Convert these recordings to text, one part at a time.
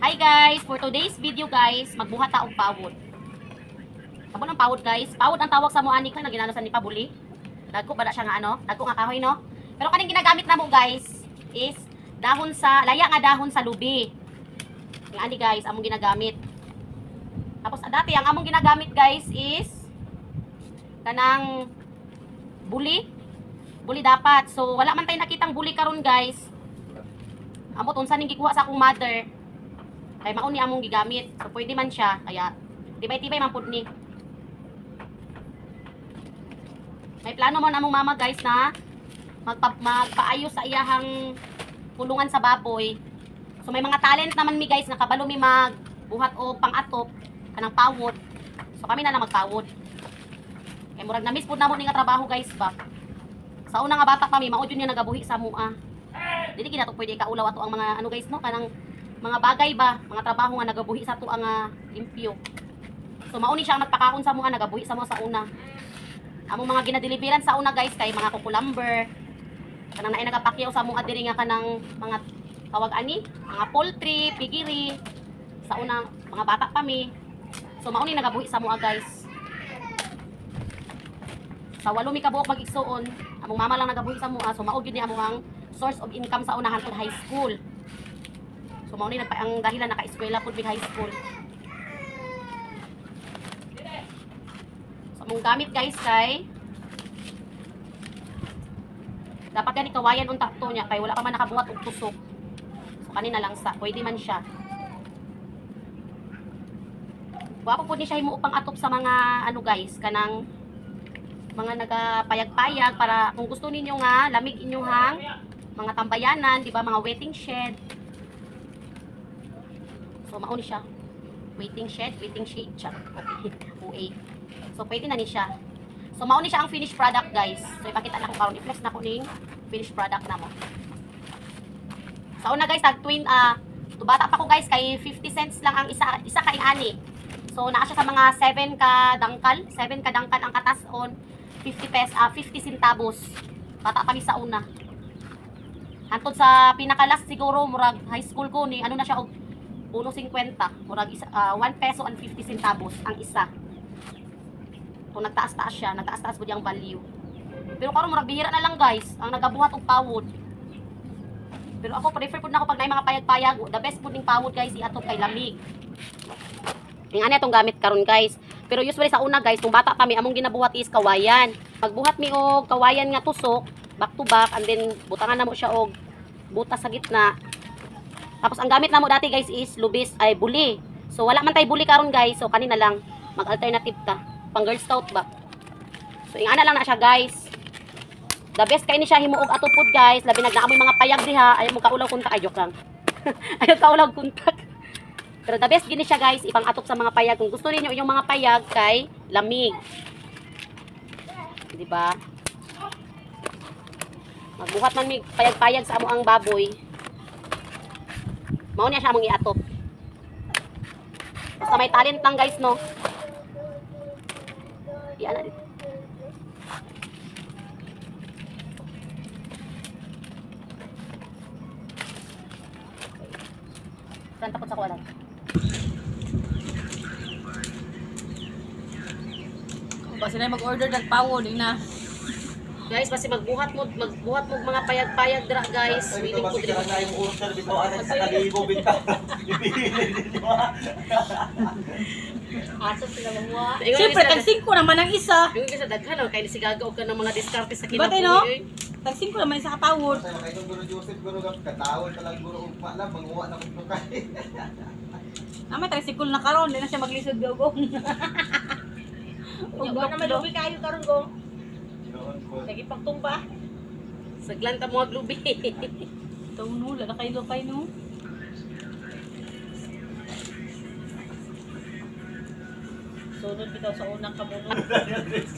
Hi guys, for today's video guys, magbuhat ta og pawod. Kamo ng pawod guys. Pawod ang tawag sa muani ko na ginanasan ni Pabuli. Dagko ba na siya nga ano? Dagko nga kahoy no? Pero kaning ginagamit namo guys is dahon sa laya nga dahon sa lubi. Yung ani guys, among ginagamit. Tapos ah, dati ang among ginagamit guys is kanang buli. Buli dapat. So wala man tayo nakitang buli karon guys. Amot unsa ning gikuha sa akong mother. Kay mao ni among gigamit. So pwede man siya kaya tibay-tibay man pud ni. May plano man among mama guys na magpa magpaayos sa iyahang pulungan sa baboy. So may mga talent naman mi guys na kabalo mi magbuhat o pangatop kanang pawod. So kami na lang magpawod. Kay murag na miss pud namo ni nga trabaho guys ba. Sa una nga bata kami, mao jud niya nagabuhi sa mua. Dili gina to pwede kaulaw ato ang mga ano guys no kanang mga bagay ba, mga trabaho nga nagabuhi sa to ang ah, limpyo. So mao ni siya nagpakaon sa mga nagabuhi sa mga sa una. Among mga ginadeliveran sa una guys kay mga kukulamber. Kanang naay nagapakyaw sa mga diri nga kanang mga tawag ani, mga poultry, pigiri. Sa una mga bata pa mi. So mao ni nagabuhi sa mga guys. Sa walo mi kabuok mag-igsuon, among mama lang nagabuhi sa mua, so mao gyud ni among source of income sa unahan high school. So mao ni nagpa ang dahilan naka-eskwela pud mi high school. So among gamit guys kay dapat gani kawayan unta to niya kay wala pa man nakabuhat og tusok. So kanina lang sa, pwede man siya. Wapo po ni siya himuupang atop sa mga ano guys, kanang mga nagapayag-payag para kung gusto ninyo nga lamig inyong hang mga tambayanan, di ba, mga waiting shed. So mao ni siya. Waiting shed, waiting shed siya. Okay. OA. So pwede na ni siya. So mao ni siya ang finished product, guys. So ipakita na ko karon, i-flex na ko ning finished product na mo. Sa una guys, tag twin ah uh, bata pa ko guys kay 50 cents lang ang isa isa kay ani. So naa siya sa mga 7 ka dangkal, 7 ka dangkal ang katas on 50 pes ah 50 centavos. Bata pa sa una. Hantod sa pinakalas siguro murag high school ko ni ano na siya og 1.50 murag isa, ah, 1 peso and 50 centavos ang isa. Kung nagtaas-taas siya, nagtaas-taas po ang value. Pero karon murag bihira na lang guys, ang nagabuhat og pawod. Pero ako prefer pud na ako pag naay mga payag-payag, the best pud ning pawod guys iatop kay lamig. Ning ani atong gamit karon guys. Pero usually sa una guys, kung bata kami among ginabuhat is kawayan. Pagbuhat mi og kawayan nga tusok, back to back and then butangan na mo siya og butas sa gitna. Tapos ang gamit namo dati guys is lubis ay buli. So wala man tay buli karon guys. So kanina lang mag-alternative ta. Pang Girl Scout ba. So ingana lang na siya guys. The best kay ni siya himuog atupod guys. Labi nagnaamoy mga payag diha. Ayaw mo kaulaw kuntak ayok lang. Ayaw kaulaw kuntak. Pero the best gini siya guys, ipang atop sa mga payag. Kung gusto niyo yung mga payag kay lamig. 'Di ba? Magbuhat man mig payag-payag sa amo ang baboy. Mao niya siya among iatop. Basta may talent lang guys, no? Iyan na. Saan takot sa kuwalan? Basta na mag-order ng pawod, na. Guys, basta magbuhat mo, magbuhat mo mga payag-payag dra guys. Willing ko dito. na yung order dito anan sa kalibo ha. Asa sila mga. Siyempre, Siyempre, tag 5 naman ang isa. Yung isa daghan, oh, kaya sigagaw ka ng mga diskarte sa kinabuhi. tayo, no? eh. Tag 5 naman isa kapawod. Sa mga itong guro Joseph guro gap katawon pa lang guro ugma lang manguha na kung kay. Naman, tag 5 na karon, di na siya maglisod gawgong. Unya na malubi kayo karon gong. Ko. Lagi pagtumba. Saglan ta mga glubi. Ito no, lala kayo lupay no. Sunod bitaw sa unang kamunod.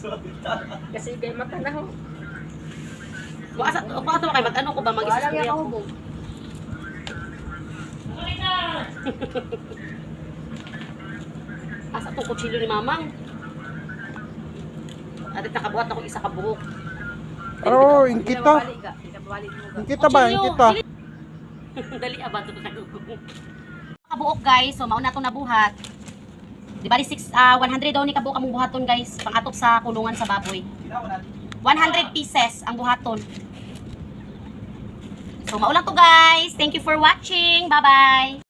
Kasi kay mata na ho. Bukas at bukas naman kayo mag-ano ko ba Wala lang mag-istorya ako ko. Asa tong kutsilyo ni Mamang? At nakabuhat ako isa ka buhok. Oh, in kita. Pinabalik ka. Pinabalik mo ka. In kita ba? In kita. Dali aba to kabuok guys. So mauna to nabuhat. Di ba 6 ah 100 daw ni kabuok among buhaton guys. Pangatop sa kulungan sa baboy. 100 pieces ang buhaton. So maulang to guys. Thank you for watching. Bye-bye.